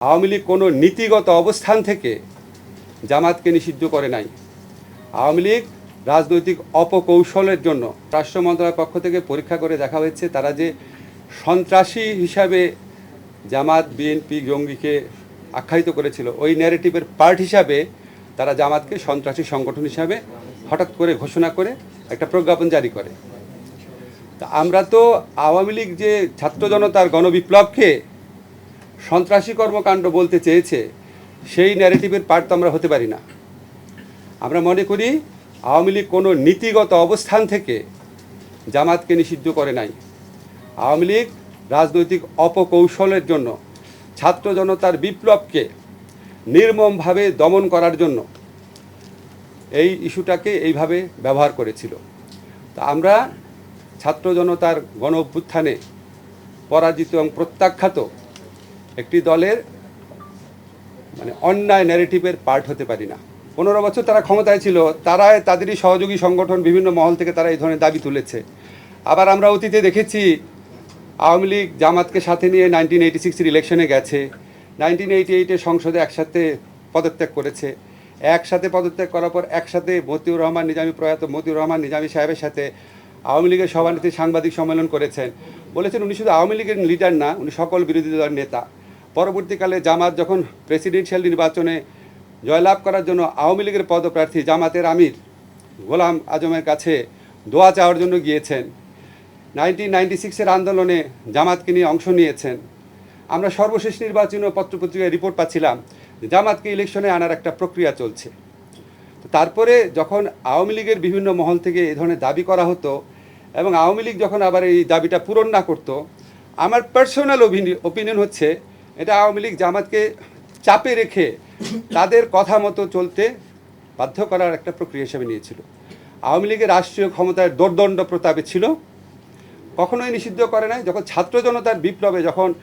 আওয়ামী লীগ কোনো নীতিগত অবস্থান থেকে জামাতকে নিষিদ্ধ করে নাই। আওয়ামী লীগ রাজনৈতিক অপকৌশলের জন্য রাষ্ট্র মন্ত্রণালয়ের পক্ষ থেকে পরীক্ষা করে দেখা হয়েছে, তারা যে সন্ত্রাসী হিসাবে জামাত বিএনপি, জঙ্গিকে আখ্যায়িত করেছিল, ওই ন্যারেটিভের পার্ট হিসাবে তারা জামাতকে সন্ত্রাসী সংগঠন হিসাবে হঠাৎ করে ঘোষণা করে একটা প্রজ্ঞাপন জারি করে। তা আমরা তো আওয়ামী লীগ যে ছাত্র জনতার গণবিপ্লবকে সন্ত্রাসী কর্মকাণ্ড বলতে চেয়েছে, সেই ন্যারেটিভের পার্ট তো আমরা হতে পারি না। আমরা মনে করি, আওয়ামী লীগ কোনো নীতিগত অবস্থান থেকে জামাতকে নিষিদ্ধ করে নাই। আওয়ামী লীগ রাজনৈতিক অপকৌশলের জন্য, ছাত্র জনতার বিপ্লবকে নির্মমভাবে দমন করার জন্য এই ইস্যুটাকে এইভাবে ব্যবহার করেছিল। তা আমরা ছাত্র জনতার গণ অভ্যুত্থানে পরাজিত এবং প্রত্যাখ্যাত একটি দলের মানে অন্যায় ন্যারেটিভের পার্ট হতে পারি না। পনেরো বছর তারা ক্ষমতায় ছিল তারা তাদেরই সহযোগী সংগঠন বিভিন্ন মহল থেকে তারা এই ধরনের দাবি তুলেছে। আবার আমরা অতীতে দেখেছি, আওয়ামী লীগ জামাতকে সাথে নিয়ে নাইনটিন এইটি সিক্সের ইলেকশনে গেছে। নাইনটিন এইটি এইটে সংসদে একসাথে পদত্যাগ করেছে। একসাথে পদত্যাগ করার পর একসাথে মতিউর রহমান, নিজামী প্রয়াত মতিউর রহমান, নিজামী সাহেবের সাথে আওয়ামী লীগের সভানেত্রী সাংবাদিক সম্মেলন করেছেন। বলেছেন, উনি শুধু আওয়ামী লীগের লিডার না, উনি সকল বিরোধী দলের নেতা। পরবর্তীকালে জামাত যখন প্রেসিডেন্সিয়াল নির্বাচনে জয়লাভ করার জন্য আওয়ামী লীগের পদপ্রার্থী জামাতের আমির গোলাম আজমের কাছে দোয়া চাওয়ার জন্য গিয়েছেন। নাইনটিন নাইনটি সিক্সের আন্দোলনে জামাতকে নিয়ে অংশ নিয়েছেন। আমরা সর্বশেষ নির্বাচনীয় পত্রপত্রিকায় রিপোর্ট পাচ্ছিলাম জামাতকে ইলেকশনে আনার একটা প্রক্রিয়া চলছে। তারপরে যখন আওয়ামী লীগের বিভিন্ন মহল থেকে এই ধরনের দাবি করা হতো এবং আওয়ামী লীগ যখন আবার এই দাবিটা পূরণ না করতো, আমার পার্সোনাল ওপিনিয়ন হচ্ছে এটা আওয়ামী লীগ জামাতকে চাপে রেখে তাদের কথা মতো চলতে বাধ্য করার একটা প্রক্রিয়া হিসেবে নিয়েছিল। আওয়ামী লীগের রাষ্ট্রীয় ক্ষমতায় দোর্দণ্ড প্রতাপে ছিল। কখনোই নিষিদ্ধ করে নাই। যখন ছাত্র জনতার বিপ্লবে যখন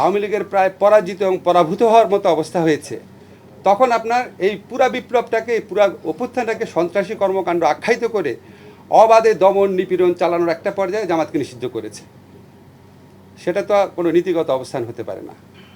আওয়ামী লীগের প্রায় পরাজিত এবং পরাভূত হওয়ার মতো অবস্থা হয়েছে, তখন আপনার এই পুরা বিপ্লবটাকে পুরা অভ্যুত্থানটাকে সন্ত্রাসী কর্মকাণ্ড আখ্যায়িত করে অবাধে দমন নিপীড়ন চালানোর একটা পর্যায়ে জামাতকে নিষিদ্ধ করেছে। সেটা তো কোনো নীতিগত অবস্থান হতে পারে না।